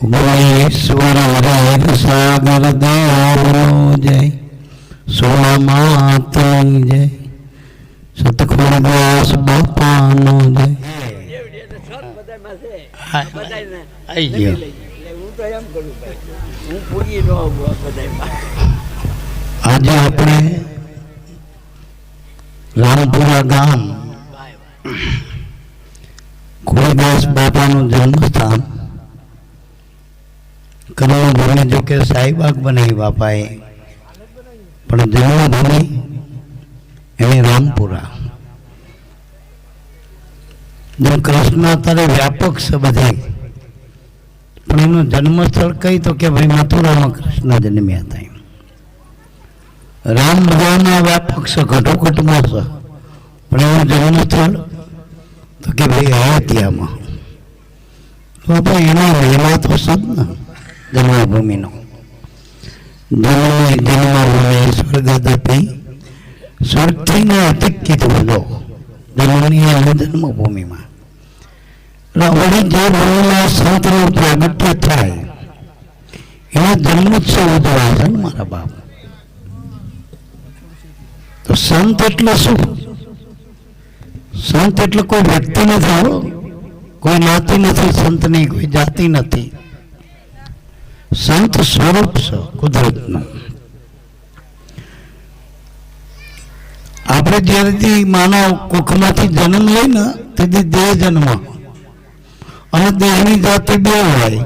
ઉમેશ્વર હરેર સાગર દેવનો જય સોના માતની જય સતખુરદાસ બાપાનો જય. આજે આપણે રામપુરા ગામ ખોડદાસ બાપાનું જન્મસ્થાન કર્મભૂમિ જો કે સાઈબાગ બનાવી બાપાએ. પણ જન્મભૂમિ એની રામપુરા. જો કૃષ્ણ અત્યારે વ્યાપક છે. બધે પણ એનું જન્મસ્થળ કઈ તો કે ભાઈ મથુરામાં કૃષ્ણ જન્મ્યા હતા રામ ભગવાનના વ્યાપક છે ઘટોઘટમાં છે. પણ એનું જન્મસ્થળ તો કે ભાઈ અયોધ્યામાં તો આપણે એના મહિમા તો સદ ને, જન્મભૂમિનો. જન્મ જન્મભૂમિ સ્વર્ગદપી સ્વર્ગથી ને અધિક કીધું લો જન્મની અને જન્મભૂમિમાં. એટલે વળી જે ભૂમિમાં સંતનું પ્રાગટ્ય થાય, એનો જન્મોત્સવ ઉજવાય છે મારા બાપ. તો સંત એટલે શું? સંત એટલે કોઈ વ્યક્તિ નથી કોઈ નાતી નથી, સંત નહીં, કોઈ જાતિ નથી. સંત સ્વરૂપ છે કુદરતનું. આપણે જ્યારેથી માનવ કુખમાંથી જન્મ લઈ ને તેથી દેહ જન્મ અને દેહની જાતિ બે હોય,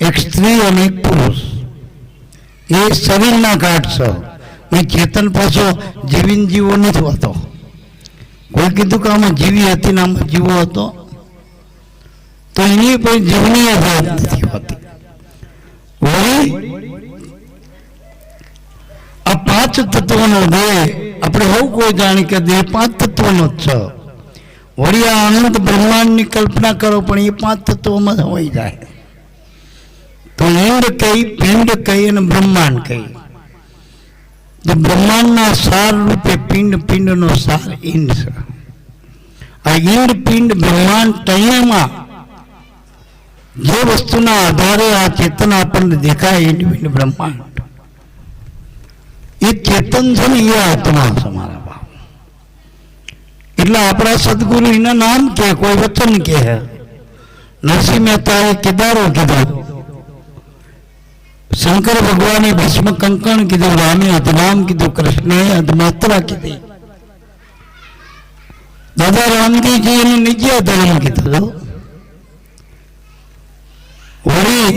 એક સ્ત્રી અને એક પુરુષ. એ શરીરના કાટ છે. એ ચેતન પાછો જીવીન જીવો નથી હોતો. કોઈ કીધું કે આમાં જીવી હતી ને જીવો હતો? તો એની કોઈ જીવની જાત નથી હોતી. વળી, આ પાંચ તત્વોનો દેહ આપણે હોવું કોઈ જાણી કે દેહ પાંચ તત્વનો જ છે. વળી આ અનંત બ્રહ્માંડની કલ્પના કરો, પણ એ પાંચ તત્વોમાં જ હોઈ જાય. તો ઈંડ કહી પિંડ કહી અને બ્રહ્માંડ કઈ? તો બ્રહ્માંડના સાર રૂપે પિંડ પિંડનો સાર ઈંડ છે. આ ઈંડ પિંડ બ્રહ્માંડ તૈયામાં જે વસ્તુના આધારે આ ચેતન આપણને દેખાય ઈંડ પિંડ બ્રહ્માંડ. એ ચેતન છે ને એ આત્મા છે મારા એટલે આપણા સદગુરુ એના નામ કે કોઈ વચન કે નરસિંહ મહેતાએ કેદારો કીધું. શંકર ભગવાને ભસ્મ કંકણ કીધું, રામે અધનામ કીધું, કૃષ્ણએ અધમાત્રા કીધી. દાદા રામજીજી એને નિજ્ય ધર્મ કીધું વળી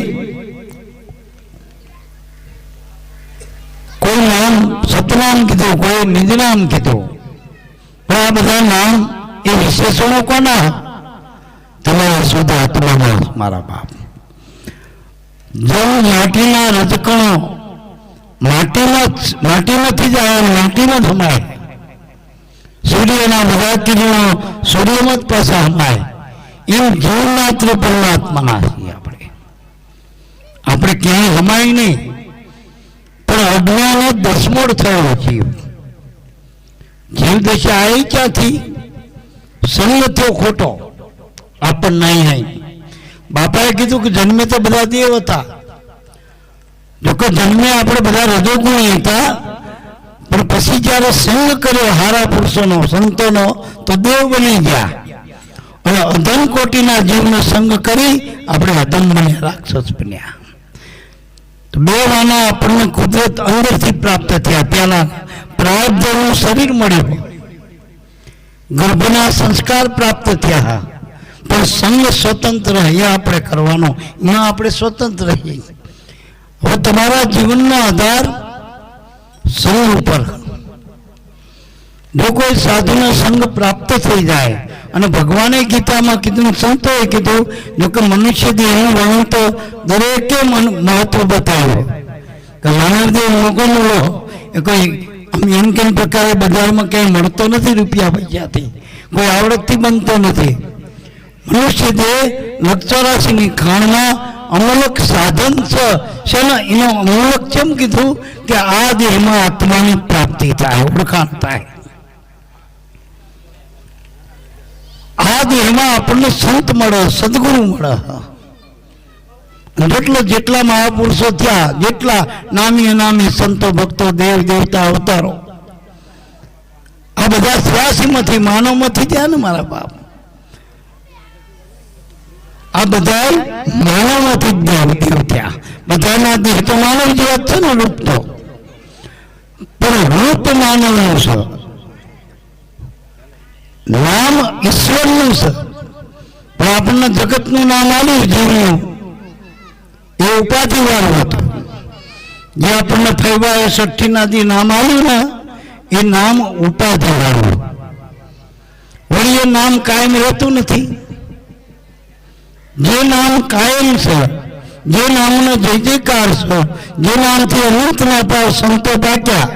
કોઈ નામ સતનામ કીધું, કોઈ નિજનામ કીધું. પણ આ બધા નામ એ વિશેષણો કોના? તમારા શુદ્ધ આત્માના, મારા બાપ. જો માટીના રજકણો માટીમાં માટીમાંથી જ માટી માટીમાં જ હમાય સૂર્યના બધા કિરણો સૂર્યમાં જ પાછા હમાય એમ જીવ માત્ર પરમાત્માના છીએ આપણે. આપણે ક્યાંય હમાય નહીં. પણ અજ્ઞાન દસમોડ થયો જીવ. જીવ દશા આવી ક્યાંથી? સંગ થયો ખોટો. આપણને અહીં બાપાએ કીધું કે જન્મે તો બધા દેવ હતા. જોકે જન્મે આપણે બધા રજોગુણી હતા, પણ પછી જ્યારે સંગ કર્યો હારા પુરુષોનો, સંતોનો, તો દેવ બની ગયા. અને અધમ કોટીના જીવનો સંગ કરી આપણે અધમ બન્યા, રાક્ષસ બન્યા. તો બે વાના આપણને કુદરત અંદરથી પ્રાપ્ત થયા. ત્યાંના પ્રારબ્ધનું શરીર મળ્યું. ગર્ભના સંસ્કાર પ્રાપ્ત થયા. પણ સંગ સ્વતંત્ર અહીંયા આપણે કરવાનો. એમાં આપણે સ્વતંત્ર રહીએ. હવે તમારા જીવનનો આધાર સંગ ઉપર. જો કોઈ સાધુનો સંગ પ્રાપ્ત થઈ જાય અને ભગવાને ગીતામાં કીધું, સંતોએ કીધું, જો કે મનુષ્ય દેહનું વર્ણન તો દરેકે મન- મહત્વ બતાવ્યું. કે માનવદેવ મોગોનો લો એ કોઈ એમ કેમ પ્રકારે બજારમાં ક્યાંય મળતો નથી રૂપિયા પૈસાથી? કોઈ આવડતથી બનતો નથી. મનુષ્ય દેહ લક્ષરાશિની ખાણમાં અમૂલક સાધન છે, શેના એનો અમૂલક કેમ કીધું કે આ દેહમાં આત્માની પ્રાપ્તિ થાય, ઓળખાણ થાય. આ દેહમાં આપણને સંત મળે, સદગુરુ મળે. જેટલા જેટલા મહાપુરુષો થયા, જેટલા નામી અનામી સંતો, ભક્તો, દેવ, દેવતા, અવતારો, આ બધા શ્વાસીમાંથી માનવમાંથી થયા ને મારા બાપ. આ બધા માનવમાંથી જ્ઞાન દેવ બધાના દેહ તો માનવ જેવા જ છે ને, રૂપ તો. પણ રૂપ માનવનું છે. નામ ઈશ્વરનું છે. પણ આપણને જગતનું નામ આવ્યું જીવનું. એ ઉપાધિ વાળું હતું. જે આપણને ફૈવા એ સઠ્ઠીનાથી નામ આવ્યું ને, એ નામ ઉપાધિ વાળું વળી એ નામ કાયમ રહેતું નથી. જે નામ કાયમ છે, જે નામનો જય જયકાર છે, જે નામથી અનંત ના પાવ સંતો પાક્યા,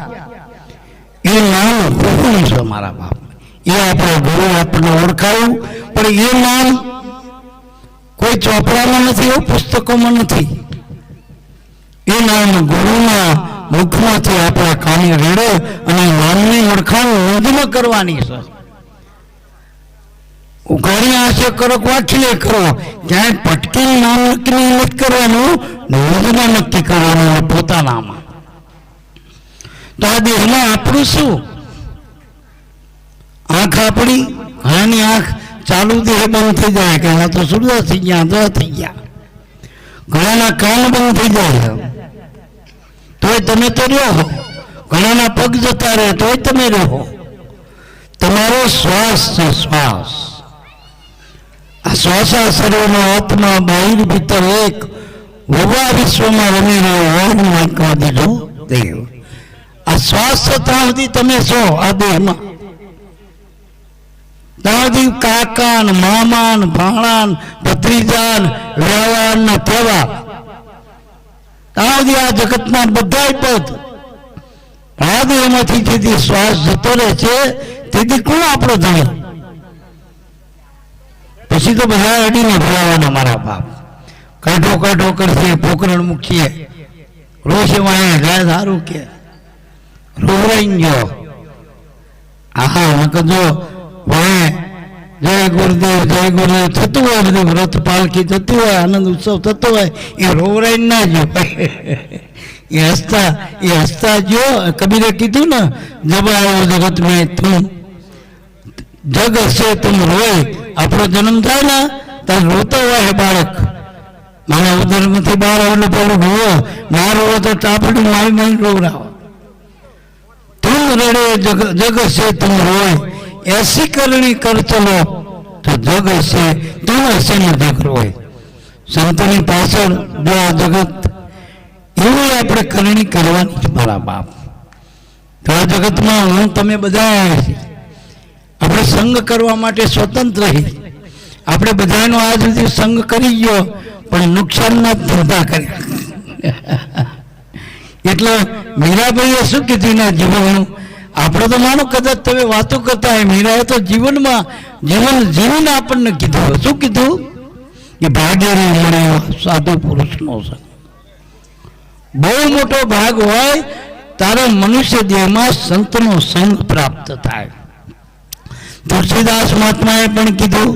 એ નામ હુકુમ છે મારા બાપ. એ આપણા ગુરુ આપણને ઓળખાયું, પણ એ નામ કોઈ ચોપડામાં નથી, એવું પુસ્તકોમાં નથી. એ નામ ગુરુના મુખમાંથી આપણા કાની રેડે અને નામની ઓળખાણ નોંધમાં કરવાની છે. ઉઘાડી આંસે કરો કે વાંચીએ કરો. ક્યાંય પટકી નામ નક્કી નથી કરવાનું યોજના નક્કી કરવાનું પોતાનામાં. તો આ દેહમાં આપણું શું? આંખ આપણી ઘણાની આંખ ચાલુ દેહ બંધ થઈ જાય, કે આ તો સુરદા થઈ ગયા દ થઈ ગયા. ઘણાના કાન બંધ થઈ જાય. તોય તમે તો રહ્યો ઘણાના પગ જતા રહે, તોય તમે રહો. તમારો શ્વાસ છે શ્વાસ. આ શ્વાસા શરીરનો આત્મા બહિર ભીતર એક વવા વિશ્વમાં રમી રહ્યો હોવાનું વાંકવા દીધો. દેવ આ શ્વાસ ત્રણથી ત્યાં સુધી તમે છો આ દેહમાં. દાદી કાકાન મામાન ભાણાન ભત્રીજાન વ્યવહાર ના તહેવાર દાદી આ જગતના બધા પદ. આદિ એમાંથી જેથી શ્વાસ જતો રહે છે તેથી કોણ આપણો ધણી? પછી તો બધા અડીને ભરાવાના મારા બાપ. કાઢો કાઢો કરશે પોકરણ મૂકીએ. રોષે વાય ગાય સારું કે. રોવરાઈ ગયો. આહા નકર જો વાય જય ગુરુદેવ જય ગુરુદેવ, થતું હોય બધું, વ્રત પાલખી થતું હોય, આનંદ ઉત્સવ થતો હોય, એ રોવરાઈ ના જો એ હસતા એ હસતા જો કબીરે કીધું ને, જબ જગત મેં તું. જગ હશે તું રોય. આપણો જન્મ થાય ને ત્યારે રોતો હોય હે બાળક. મારા ઉદરમાંથી બહાર આવેલો પેલો રોવો ના રોવો તો ચાપડી મારી મારી રોવડાવો. તું રડે, જગ હશે તું રોય. એસી કરણી કરચલો તો જગ હશે તું હશે ને જગ રોય. સંતની પાછળ જો આ જગત, એવું આપણે કરણી કરવાની છે મારા બાપ. તો આ જગતમાં હું, તમે બધા આવ્યા છીએ આપણે સંગ કરવા માટે સ્વતંત્ર છીએ આપણે બધાનો આજ સુધી સંગ કરી ગયો, પણ નુકસાનના ધંધા કર્યા. એટલે મીરાબાઈએ શું કીધું એના જીવનનું આપણે તો માનો કદાચ તમે વાતો કરતા હોય, મીરાએ તો જીવનમાં જીવન જીવીને આપણને કીધું શું કીધું? કે ભાગ્યને મળે સાધુ પુરુષનો છે બહુ મોટો ભાગ હોય, તારે મનુષ્ય દેહમાં સંતનો સંગ પ્રાપ્ત થાય. તુલસીદાસ મહાત્માએ પણ કીધું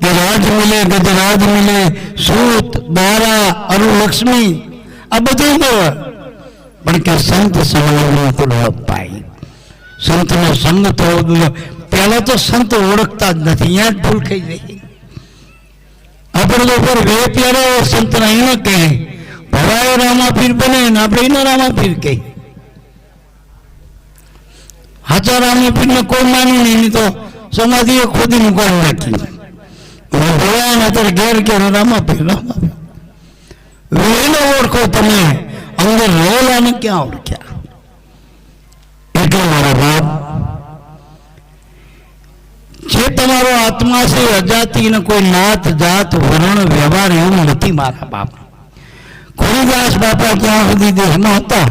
કે રાજ મિલે, ગજરાજ મિલે, સૂત, દારા અરુ લક્ષ્મી આ બધું મળે. પણ કે સંત સમાજનો દુર્લભ પાય સંતનો સંગ થવો પહેલા તો સંત ઓળખતા જ નથી અહીંયા જ ભૂલ થઈ ગઈ આપણે તો ઉપર વે પ્યારે સંતના એને કહે. ભવાય રામાપીર બને ને આપણે એના રામાપીર કહી હાચા રામાપીર કોઈ માન્યું નહીં તો સમાધિએ ખોદી મુકાવી નાખી ભગવાન અત્યારે ઘેર ઘેર રામાપીર રામાપીર વહેલો ઓળખો તમે, અંદર રહેલાને ક્યાં ઓળખ્યા? એટલે મારા બાપ, જે તમારો આત્મા છે, અજાતિ ને કોઈ નાત, જાત, વર્ણ, વ્યવહાર એવું નથી મારા બાપ. ગુરુદાસ બાપા ક્યાં સુધી દેશમાં હતા?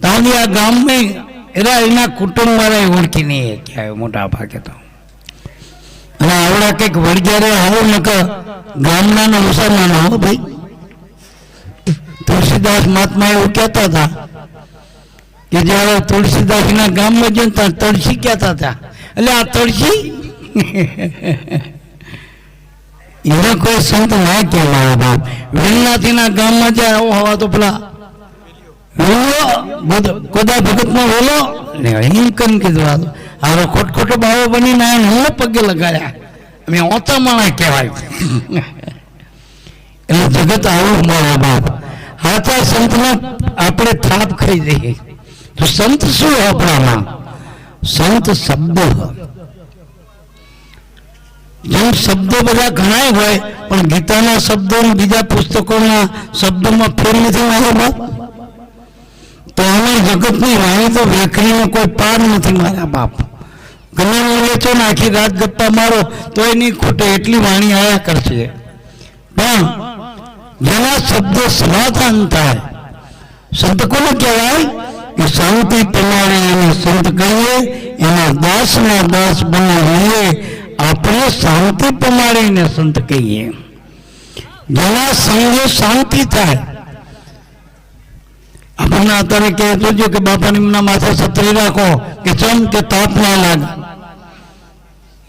ત્યાં આ ગામમાં એના એના કુટુંબ વાળા ઓળખી નહીં ક્યાં મોટા ભાગે તો. અને આવડા કંઈક વળગ્યારે આવો નક ગામના મુસલમાન હો ભાઈ. તુલસીદાસ મહાત્મા એવું કહેતા હતા કે જ્યારે તુલસીદાસના ગામમાં જઈને ત્યાં તળસી કહેતા હતા. એટલે આ તળસી? એને કોઈ સંત ના કહેવાય બાપ. વેલનાથીના ગામમાં જાય આવો હવા તો પેલા વેલો ને એમ કીધું આ. હારો બાવો બનીને હું પગે લગાડ્યા. અમે ઓતા માણા કહેવાય. એટલે જગત આવું મારા બાપ. સંતને આપણે થાપ ખાઈ જઈએ. તો સંત શું આપણામાં? સંત શબ્દ જેમ શબ્દો બધા ઘણાય હોય, પણ ગીતાના શબ્દો બીજા પુસ્તકોના શબ્દોમાં ફેર નથી મારા બાપ. તો અમે જગતની વાણી તો વેખરીનો કોઈ પાર નથી મારા બાપ. ગમે વેચો ને આખી રાત ગપ્પા મારો તો એ નહીં ખોટે, એટલી વાણી આયા કરશે. પણ જેના શબ્દો સમાધાન થાય સંત કોને કહેવાય? કે શાંતિ પ્રમાણે એને સંત કહીએ, એના દાસ ના દાસ બનાવીએ આપણે શાંતિ પ્રમાણે એને સંત કહીએ. જેના સંગે શાંતિ થાય આપણને અત્યારે કહેતો જો કે બાપાને એમના માથે છત્રી રાખો કે ચમ કે તાપ ના લાગે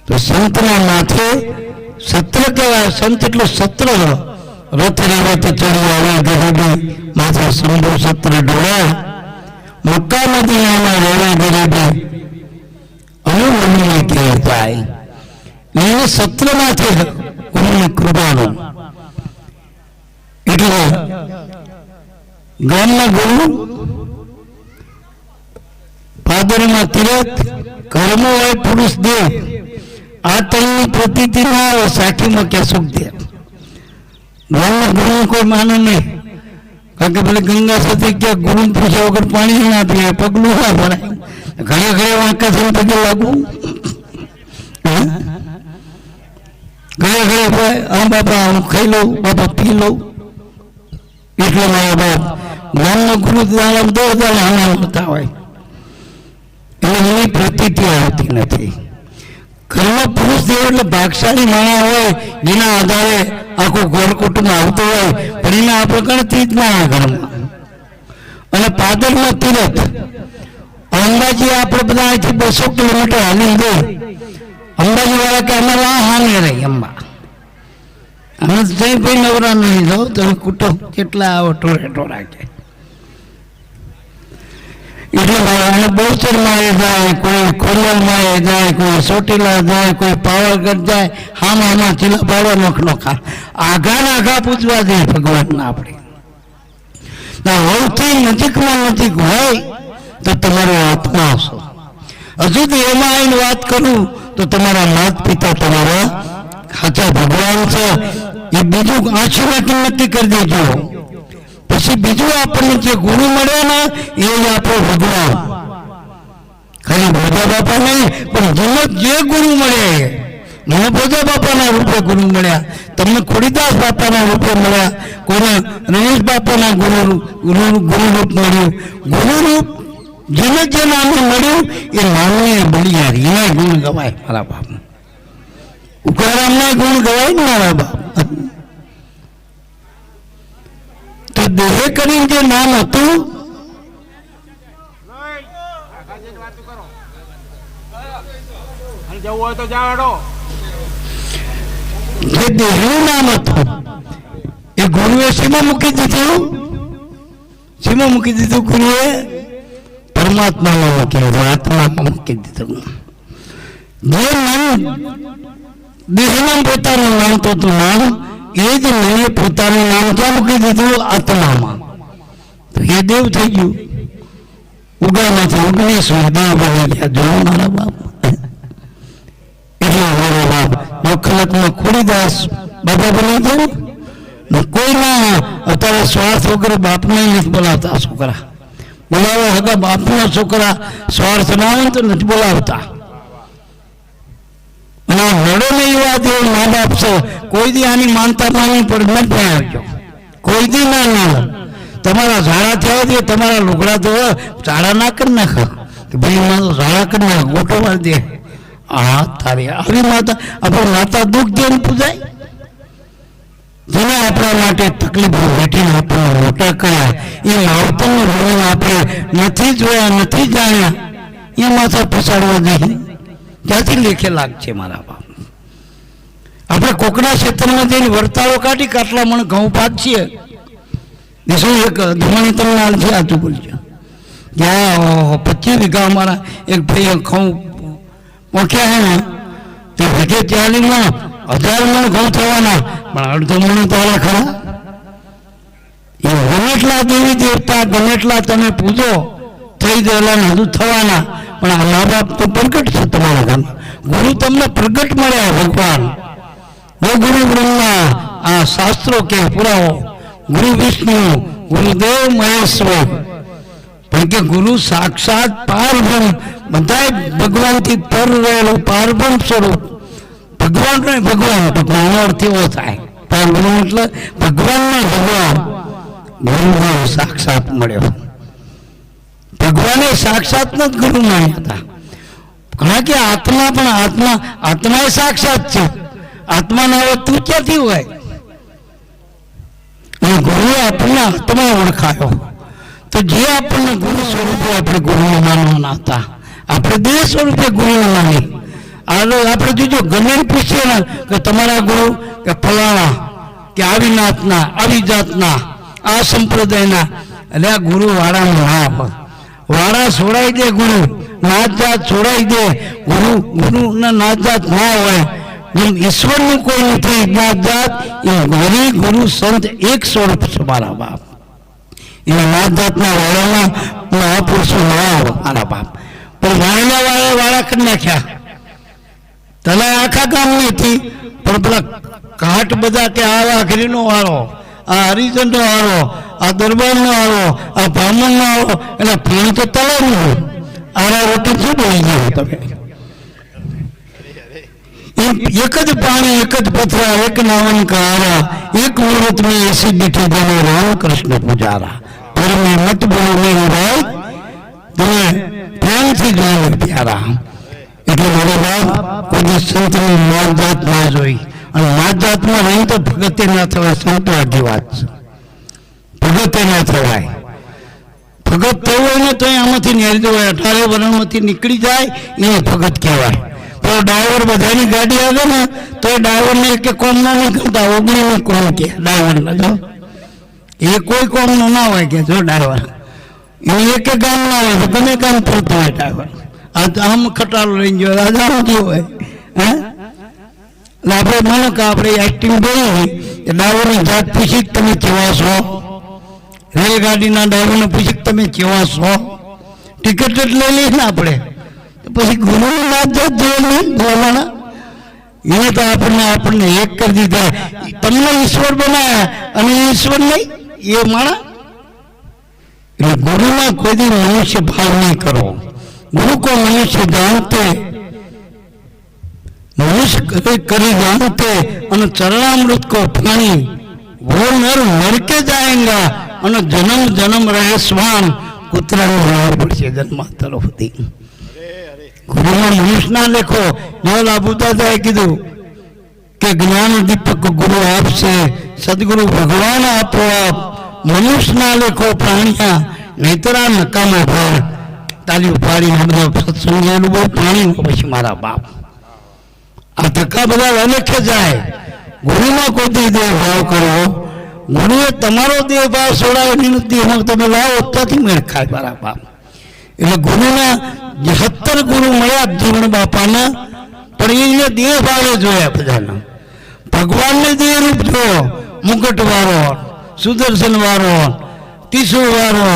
તો સંતના માથે સત્ર કહેવાય સંત એટલું સત્ર રથ રેવત ચડી આવે ગરીબી માથે શંભુ સત્ર ડોળાય મક્કા મદીનામાં રેવા ગરીબી અનુમની કહેવાય એને સત્રમાંથી ગુરુની કૃપાનું એટલે ગામના ગુરુ પાદરમાં તીરથ કર્મો હોય પુરુષ દેવ. આ ત્રણની પ્રતીતિ ના ક્યાં સુખ દે ગામના ગુરુ કોઈ માને નહીં. કારણ કે ભલે ગંગા સાથે ક્યાં ગુરુ પૂછ્યા વગર પાણી ના પીએ પગલું ના ભરાય. ઘણા ઘણા વાંકા થઈને પગે લાગુ ઘણા ઘરે ભાઈ, આ બાપા હું ખાઈ લઉં બાપા, પી લઉં એટલે મારા બાપ જ્ઞાનનો ગુરુ દાડમ દો દાડે આના હોતા હોય. એને એની પ્રતીતિ આવતી નથી. ઘરનો પુરુષ દેવ એટલે ભાગશાળી માણા હોય, જેના આધારે આખું ઘર કુટુંબ આવતું હોય, પણ એના આપણે ગણતી જ ના ઘરમાં. અને પાદરમાં તીરથ. અંબાજી આપણે બધા અહીંથી બસો કિલોમીટર હાલી દે અંબાજી વાળા કે અમે આ હાની રહી અંબા અમે જઈ ભાઈ નવરા નહીં જાઓ તમે કુટુંબ કેટલા આવો ટોળે ટોળા કે એટલે ભાઈ બહુચરમાં એ જાય, કોઈ એ જાય, કોઈ ચોટીલા જાય, કોઈ પાવાગઢ જાય, હામ આમાં ચીલા પાડો નખનો ખા આઘા આઘા પૂજવા દે ભગવાનના આપણે. સૌથી નજીકમાં નજીક હોય તો તમારો આત્મા હશો. હજુ તો એમાં આવીને વાત કરું તો તમારા માત પિતા તમારા સાચા ભગવાન છે. એ બીજું આશીર્વાદ નક્કી કરી દેજો. પછી બીજું આપણને જે ગુરુ મળ્યો ને, એ આપણો ભગવાન ખાલી ભોજા બાપા નહીં, પણ જેનો જે ગુરુ મળે મને ભોજા બાપાના રૂપે ગુરુ મળ્યા, તમને ખોડીદાસ બાપાના રૂપે મળ્યા કોને રમેશ બાપાના ગુરુ ગુરુ ગુરુરૂપ મળ્યું. ગુરુરૂપ જેને જે નામે મળ્યું, એ નામે બળિયાર એને ગુણ ગવાય મારા બાપ ઉકારામના ગુણ ગવાય ને મારા બાપ દેહે કરીને જે નામ હતું જવું હોય તો જાવ જે દેહનું નામ હતું એ ગુરુએ શીમાં મૂકી દીધું? શીમાં મૂકી દીધું ગુરુએ? પરમાત્મામાં મૂકી દીધું આત્મામાં મૂકી દીધું. જે નામ દેહના પોતાનું નામ તો હતું નામ એ જ મેં પોતાનું નામ ક્યાં મૂકી દીધું? આત્મામાં. તો એ દેવ થઈ ગયું. ઉગામાંથી ઓગણીસ દેવ બની ગયા જો મારા બાપ. એટલે મારો બાપ વખલતમાં ખોડીદાસ બાબા બની જાય ને કોઈ ના અત્યારે સ્વાર્થ વગર બાપને નથી બોલાવતા છોકરા. બોલાવે હગા બાપના છોકરા સ્વાર્થ ના હોય ને તો નથી બોલાવતા અને આ ને વાત એવું મા બાપ છે કોઈ દી આની માનતા માની પણ ન ભણાવજો કોઈ દી ના ના. તમારા ઝાડા થયા હોય તમારા લુગડા તો ઝાડા ના કરી નાખો. ભાઈ મારો ઝાડા કરી નાખ, ગોટો મારી દે. હા તારી આવી માતા, આપણે માતા દુઃખ દઈને પૂજાય? જેને આપણા માટે તકલીફો વેઠીને આપણને મોટા કર્યા. એ માવતરનું ભણવા આપણે નથી જોયા, નથી જાણ્યા. એ માથા પછાડવા નહીં. ક્યાંથી લેખે લાગશે મારા આપણે કોકના ક્ષેત્રમાં જઈને વર્તાળો કાઢી કાટલા મણ ઘઉં પાક છીએ. એ શું એક ધમણી તરણાલ છે આચું બોલજો ત્યાં પચીસ વીઘા અમારા એક ભાઈ ઘઉં પહોંચ્યા હે ને, તે વીઘે ચાલીમાં હજાર મણ ઘઉં થવાના. પણ અડધો મણ તો આલા ખરા. એ ગમેટલા દેવી દેવતા ગમે એટલા તમે પૂજો થઈ ગયેલા હજુ થવાના. પણ આ મા બાપ તો પ્રગટ છે તમારા ઘરમાં. ગુરુ તમને પ્રગટ મળ્યા ભગવાન. જો ગુરુ બ્રહ્મા આ શાસ્ત્રો કે પુરાવો ગુરુ વિષ્ણુ, ગુરુદેવ મહેશ્વર. પણ કે ગુરુ સાક્ષાત પારબ્રહ્મ બધા ભગવાનથી પર રહેલું પારબ્રહ્મ સ્વરૂપ. ભગવાન ભગવાન. ભગવાનનો અર્થ એવો થાય. પારબ્રહ્મ એટલે ભગવાનના ભગવાન. ગુરુનો સાક્ષાત મળ્યો. ભગવાને સાક્ષાત જ ગુરુ માન્યા હતા. ઘણા કે આત્મા પણ આત્મા આત્મા સાક્ષાત છે. આત્મા ના હોય તું ક્યાંથી હોય? અને ગુરુએ આપણને આત્મા ઓળખાયો. તો જે આપણને ગુરુ સ્વરૂપે આપણે ગુરુને માનવાના હતા, આપણે દેહ સ્વરૂપે ગુરુને માની આપણે જોજો, ગમે પૂછીએ ને, કે તમારા ગુરુ, કે ફલાણા, કે આવી નાતના આવી જાતના આ સંપ્રદાયના, એટલે આ ગુરુ વાળાનું ના વાળા છોડાઈ દે ગુરુ, નાત જાત છોડાઈ દે. ગુરુ, ગુરુના નાત જાત ના હોય. જેમ ઈશ્વરનું કોઈ નથી નાત જાત, એમ હરિ ગુરુ સંત એક સ્વરૂપ છે મારા બાપ. એના નાત જાતના વાળાના મહાપુરુષો ના હોય મારા બાપ. પણ વાળના વાળા વાળા કરી નાખ્યા. તલા આખા ગામની હતી, પણ પેલા કાટ બધા કે આ આખરીનો વાળો, આ હરિજનનો વાળો, આ દરબારનો વાળો, આ બ્રાહ્મણનો વાળો એટલે પ્રેમ તો તલાવનું આરા રોટી શું બોલી ગયો તમે? એમ એક જ પાણી એક જ પથરા એક નાવન કારા એક મુહૂર્ત में ऐसी बैठी जाने राम कृष्ण पुजारा पर मैं मत बोलो मेरी भाई તમે પ્રેમથી જોયો પ્યારા એટલે મારા બાપ કોઈ સંતની માત જાત ના જોઈ અને માત જાતમાં રહી તો ભગતે ના થવાય સંતો આગી વાત છે ભગતે ના થવાય ભગત થવું હોય ને તો આમાંથી નેરી જવાય અઢારે વર્ણમાંથી નીકળી જાય એને ભગત કહેવાય તો ડ્રાઈવર બધાની ગાડી આવે ને, તો એ ડ્રાઈવરને એક કોમ ના નહીં કરતા, ઓગણીનું કોમ કે ડ્રાઈવરને જો. એ કોઈ કોમનું ના હોય કે જો ડ્રાઈવર એ એક ગામ ના હોય, તો તમે કામ કરતો હોય ડ્રાઈવર આ તો આમ ખટારો લઈને ગયો રાજા શું હોય, હે? એટલે આપણે માનો કે આપણે એક્ટિંગ બોલી કે ડ્રાઈવરની જાત પૂછી તમે કેવા છો. રેલગાડીના ડ્રાઈવરને પૂછી તમે કેવા ટિકિટ જ લઈ લઈએ ને આપણે. પછી ગુરુની વાત જોયેલી બોલાણા એને તો આપણને આપણને એક કરી દીધા. તમને ઈશ્વર બનાવ્યા અને ઈશ્વર નહીં, એ માણા? એટલે ગુરુમાં કોઈ મનુષ્ય ભાવ નહીં કરો ગુરુ કો મનુષ્ય જાણતે, મનુષ્ય કરી જાણતે અને ચરણામૃત કો પાણી વો નર મર કે અને જન્મ જન્મ રહે સ્વાન કૂતરાનો રાહ પડશે જન્માતર તરફથી. ગુરુના મનુષ્યના લેખો. જો આબુદાદાએ દાદાએ કીધું કે જ્ઞાન દીપક ગુરુ આપશે, સદગુરુ ભગવાન આપો આપ. મનુષ્યના લેખો પ્રાણિયા નહીતર આ નકામો ભર. તાલી ઉપાડીને બધા સત્સંગે બહુ પાણી પછી મારા બાપ. આ ધક્કા બધા અલેખે જાય. ગુરુમાં કોઈ દેહ ભાવ કરો ગુરુએ તમારો દેહ ભાવ એનું દેહમાં તમે લાવો ત્યાંથી મેળ ખાય મારા બાપ. એટલે ગુરુના સત્તર ગુરુ મળ્યા જીવન બાપાના, પણ એને દેહ ભાવે જોયા બધાના. ભગવાનને દેહ રૂપ જોયો, મુકટ વાળો, સુદર્શન વાળો, તીસુ વાળો.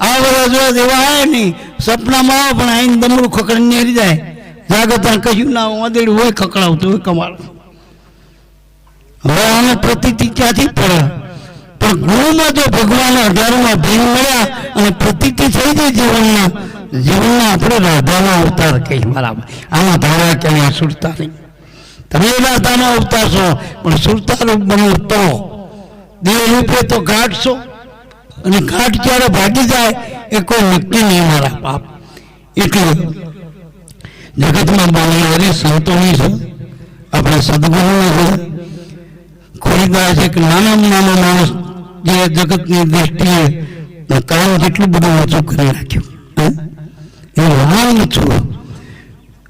આ બધા જોયા દેવા આવે નહીં. સપનામાં આવે, પણ આઈને દમડું ખકડીને નેરી જાય. જાગતા કહ્યું, ના વાંદેડું હોય ખકડાવતું હોય કમાળ હવે આને પ્રતીતિ ક્યાંથી પડે પણ ગુરુમાં જો ભગવાન અઢારમાં ભીમ મળ્યા અને પ્રતીતિ થઈ જાય જીવનના જીવનના આપણે રાધાનો અવતાર કહીએ મારા આમાં ધારા કે અહીંયા સુરતા નહીં. તમે રાધાનો અવતાર છો, પણ સુરતા રૂપ બનો તો દેહ રૂપે તો ઘાટ છો. અને ઘાટ જ્યારે ભાગી જાય, એ કોઈ નક્કી નહીં મારા બાપ એટલે જગતમાં બોલી હરી સંતોની છે. આપણે સદગુરુની છે. ખોરીદાર છે કે નાનામાં નાનો માણસ જે જગતની દ્રષ્ટિએ કામ જેટલું બધું ઓછું કરી નાખ્યું? એ મહાન છું.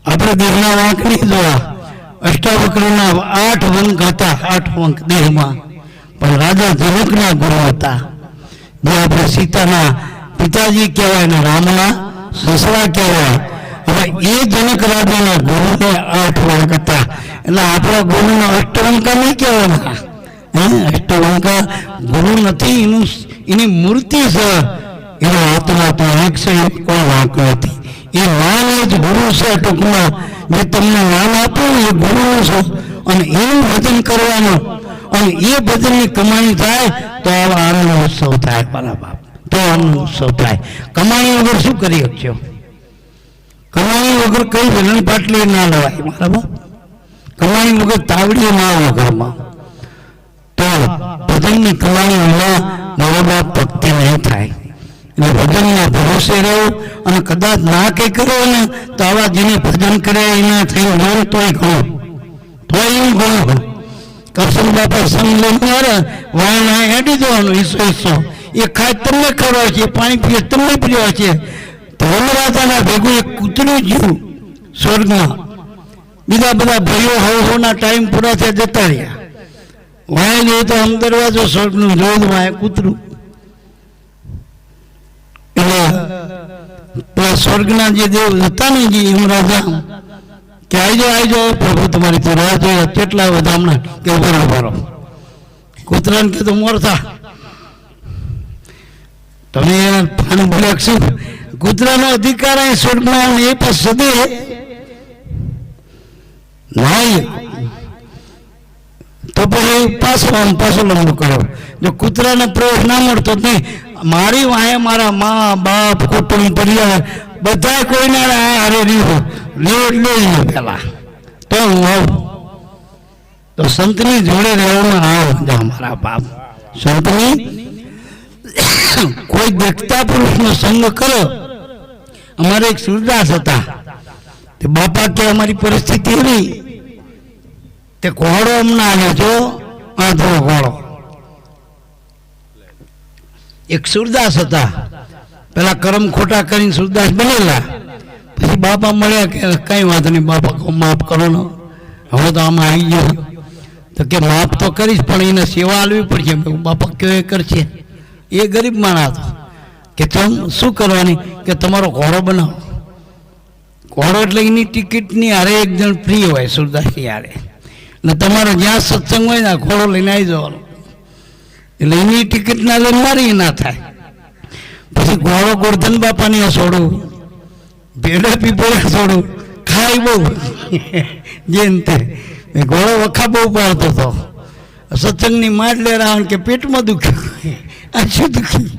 આપણે દેહના વાંકણી જોવા, અષ્ટાવક્રના આઠ વંક હતા, આઠ વંક દેહમાં. પણ રાજા જનકના ગુરુ હતા. જે આપણે સીતાના પિતાજી કહેવાય ને રામના સસરા કહેવાય. હવે એ જનક રાજાના ગુરુને આઠ વંક હતા. એટલે આપણા ગુરુના અષ્ટવંક નહીં કહેવાના. હે અષ્ટવંકા ગુરુ નથી, એનું એની મૂર્તિ છે એનો આત્મા તો એક છે કોઈ વાંક નથી. એ નામ જ ગુરુ છે ટૂંકમાં. જે તમને નામ આપ્યું એ ગુરુ છે. અને એનું ભજન કરવાનું. અને એ ભજનની કમાણી થાય તો આવા આનંદ ઉત્સવ થાય. મારા બાપ, તો આનંદ ઉત્સવ થાય. કમાણી વગર શું કરી શકશો? કમાણી વગર કઈ વલણ પાટલી ના લવાય મારા બાપ. કમાણી વગર તાવડી ના આવે ઘરમાં. તો ભજનની કમાણી વિના મારા બાપ ભક્તિ નહીં થાય. એટલે ભજનના ભરોસે રહો અને કદાચ ના કંઈ કરો ને, તો આવા જેને ભજન કરે, એના થઈ મન તોય ઘણું તોય એવું ઘણું કરશન બાપા સંગ લઈને વાણ આ હેડી દેવાનું ઈસો ઈસો. એ ખાય તમને ખબર છે પાણી પીએ તમને પીવા છે. ધર્મરાજાના ભેગું એક કૂતરું જીવ સ્વર્ગમાં. બીજા બધા ભાઈઓ હવહોના ટાઈમ પૂરા થયા જતા રહ્યા. વાય નહીં તો આમ દરવાજો સ્વર્ગનું જોયું વાય કૂતરું. એટલે પેલા સ્વર્ગના જે દેવ હતા ને જે યમરાજા કે આઈજો આઈજો પ્રભુ તમારી તો રાહ જોઈએ કેટલા બધા હમણાં કે ઊભો રહો, ઊભો રહો. કૂતરાને કીધું મોરતા. તમે પાણી ભૂલ્યા કે કૂતરાનો અધિકાર સ્વર્ગમાં એ પણ સદે. નહીં. તો પછી પાછો આમ પાછો લંબો કરો. જો કૂતરાને પ્રવેશ ના મળતો નહીં. મારી વાંહે મારા મા, બાપ, કુટુંબ, પરિવાર, બધા કોઈને હારે રીહો લેવ લઈ પેલા. તો હું આવું. તો સંતની જોડે રહેવામાં આવ. જો મારા બાપ. સંતની? કોઈ દેખતા પુરુષનો સંગ કરો. અમારે એક સુરદાસ હતા. તે બાપા કે અમારી પરિસ્થિતિ એવી. તે ઘોડો ના લેજો છો આંધળો ઘોડો. એક સુરદાસ હતા. પેલા કરમ ખોટા કરીને સુરદાસ બનેલા. પછી બાપા મળ્યા કે કઈ વાંધો નહીં, બાપા માફ કરો ને. હવે તો આમાં આવી ગયો. તો કે માફ તો કરીશ, પણ એને સેવા આલવી પડશે. બાપા કયો એ કરશે? એ ગરીબ માણસ હતો. કે તમ શું કરવાની? કે તમારો ઘોડો બનાવો. ઘોડો એટલે એની ટિકિટની હારે એક જણ ફ્રી હોય, સુરદાસની હારે. ને તમારો જ્યાં સત્સંગ હોય ને ખોળો લઈને આવી જવાનો. એટલે એની ટિકિટ ના લઈને મારી ના થાય. પછી ઘોડો ગોરધન બાપાની છોડું. ભેડા પીપળા છોડું. ખાય બહુ. જેમ તે ઘોડો વખા બહુ પાડતો હતો. સત્સંગની માટ લે રાવણ કે પેટમાં દુખ્યું આ શું દુખી?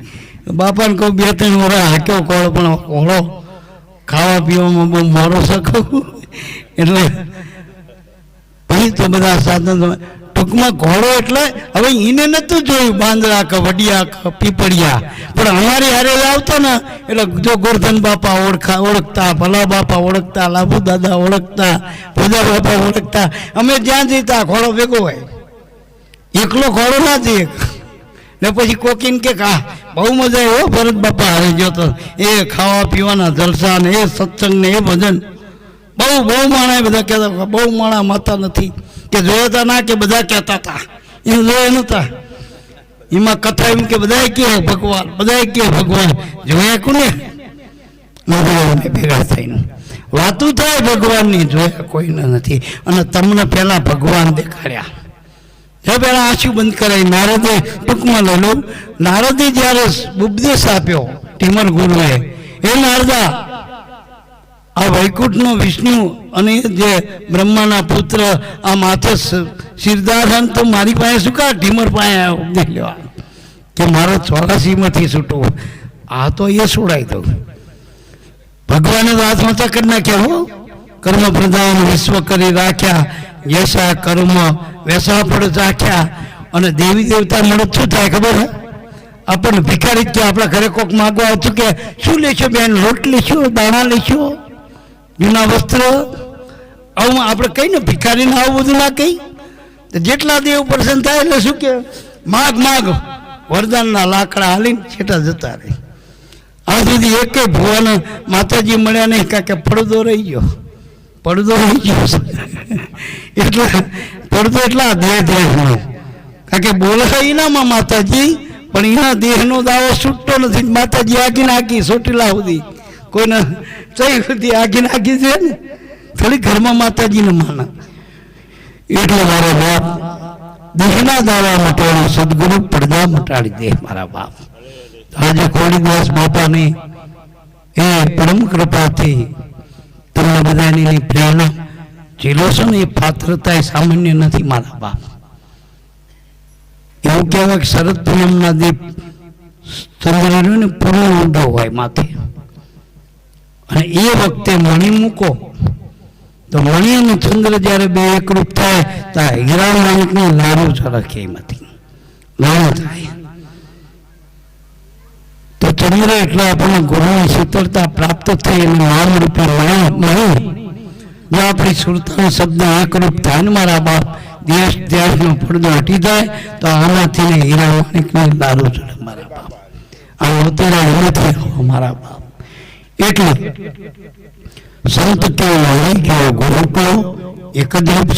બાપાને કહું, બે ત્રણ વરા હાક્યો કોળો પણ ઘોડો ખાવા પીવામાં બહુ મારો શકું એટલે પછી તો બધા સાધન ટૂંકમાં ઘોડો એટલે હવે એને નહોતું જોયું બાંદરા કે વડિયા કે પીપળિયા. પણ અમારી હારે આવતો ને, એટલે જો ગોરધન બાપા ઓળખા ઓળખતા, ભલા બાપા ઓળખતા લાભુ દાદા ઓળખતા, ભોજા બાપા ઓળખતા, અમે જ્યાં જઈતા ઘોડો ભેગો હોય. એકલો ઘોડો ના જઈએ. ને પછી કોકીન કે કા બહુ મજા આવી હો ભરત બાપા. હારે ગયો તો એ ખાવા પીવાના જલસા ને એ સત્સંગ ને એ ભજન. બહુ બહુ માણા બધા કહેતા બહુ માણા માતા નથી. કે જોયા ના કે બધા કહેતા હતા એને જોયા નતા એમાં કથા એમ કે બધા કહે ભગવાન બધા કહે, ભગવાન, જોયા કોને? ભેગા થઈને. વાતું થાય ભગવાનની, જોયા કોઈને નથી. અને તમને પહેલાં ભગવાન દેખાડ્યા. જો પેલા આંસુ બંધ કરાય, નારદે ટૂંકમાં લઈ લઉં નારદે જ્યારે ઉપદેશ આપ્યો, ટીમર ગુરુએ એ નારદા આ વૈકુંઠનો વિષ્ણુ અને જે બ્રહ્માના પુત્ર આ માથે સ- તો મારી પાસે શું કા ઢીમર પાસે ઉપદેશ લેવા. કે મારો ચોરાસીમાંથી છૂટો આ તો એ છોડાઈ દઉં ભગવાને તો આત્મહત્યા કરી નાખ્યા હો. કર્મ પ્રધાન વિશ્વ કરી રાખ્યા. યશા કર્મ વેસા પડ રાખ્યા અને દેવી દેવતા મળે શું થાય ખબર હે? આપણને ભિખારી કે આપણા ઘરે કોક માગવા આવતું કે શું લેશો બેન? લોટ લેશો, દાણા લેશો? જૂના વસ્ત્ર, આવું આપણે કહીને ભિખારીને આવું બધું ના કહી જેટલા દેવ પ્રસન્ન થાય એટલે શું કે, માગ માગ, વરદાનના લાકડા હાલીને છેટા જતા રહે. આ સુધી એક ભુવાને માતાજી મળ્યા નહીં, કાંઈ કે પડદો રહી ગયો. પડદો રહી ગયો. એટલે પડદો એટલા દેહ દેહનો કારણ કે બોલાય એનામાં માતાજી, પણ એના દેહનો દાવો છૂટતો નથી. માતાજી આગી નાખી ચોટીલા સુધી કોઈને ચઈ આગી નાખી છે ને? થોડી ઘરમાં માતાજીને માના એટલે મારા બાપ દેહના દાવા મટાડો સદગુરુ પડદા મટાડી દે મારા બાપ. આજે કોળીદાસ બાપાની એ પરમ કૃપાથી તમને બધાની પ્રેરણા ઝીલો છો ને એ પાત્રતા સામાન્ય નથી મારા બાપ. એવું કહેવાય શરદ પૂનમના દીપ ચંદ્રનો ને પૂર્ણ ઊંડો હોય માથે. અને એ વખતે મણી મૂકો. તો મણી અને ચંદ્ર જ્યારે બે એકરૂપ થાય ત્યારે હીરા માણિકનું લાડુ ઝળકે એમાંથી. લાડુ થાય. તો ચંદ્ર એટલે આપણને ગુરુની શીતળતા પ્રાપ્ત થઈ અને નામ રૂપે મળી જો આપણી સુરતાનો શબ્દ એકરૂપ થાય ને મારા બાપ, દેશ દેશનો પડદો હટી જાય, તો આનાથી ને હીરા માણિકને લાડુ ચડે મારા બાપ. આ મોતીરા એમાંથી મારા બાપ. એટલે સંત કેવો હોય, કેવો ગુરુ કહો એક જ રૂપ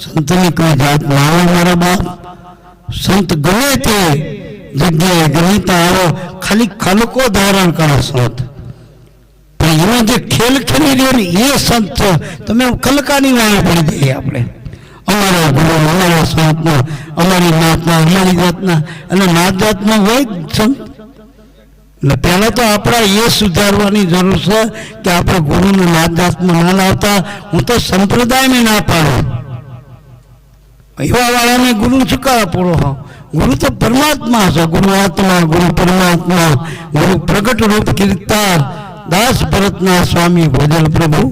સંતની કોઈ જાત ના આવે મારા બાપ. સંત ગમે તે જગ્યાએ ગમે આવો, ખાલી ખલકો ધારણ કરો સંત પણ એનો જે ખેલ ખેલી રહ્યો ને એ સંત છે તમે ખલકાની વાળા પડી જઈએ આપણે. અમારા ગુરુ, અમારા સંતના અમારી નાતના અમારી જાતના, અને નાત જાતના હોય સંત. એટલે પહેલા તો આપણા એ સુધારવાની જરૂર છે કે આપણે ગુરુને નાદાસમાં ના લાવતા. હું તો સંપ્રદાયને ના પાડું. એવા વાળાને ગુરુ ચુકાવા પૂરો હો ગુરુ તો પરમાત્મા છે. ગુરુ આત્મા, ગુરુ પરમાત્મા, ગુરુ પ્રગટ રૂપ કીર્તાર. દાસ ભરતના સ્વામી ભોજલ પ્રભુ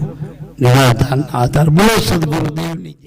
નિરાધાન આધાર. બોલો સદગુરુદેવ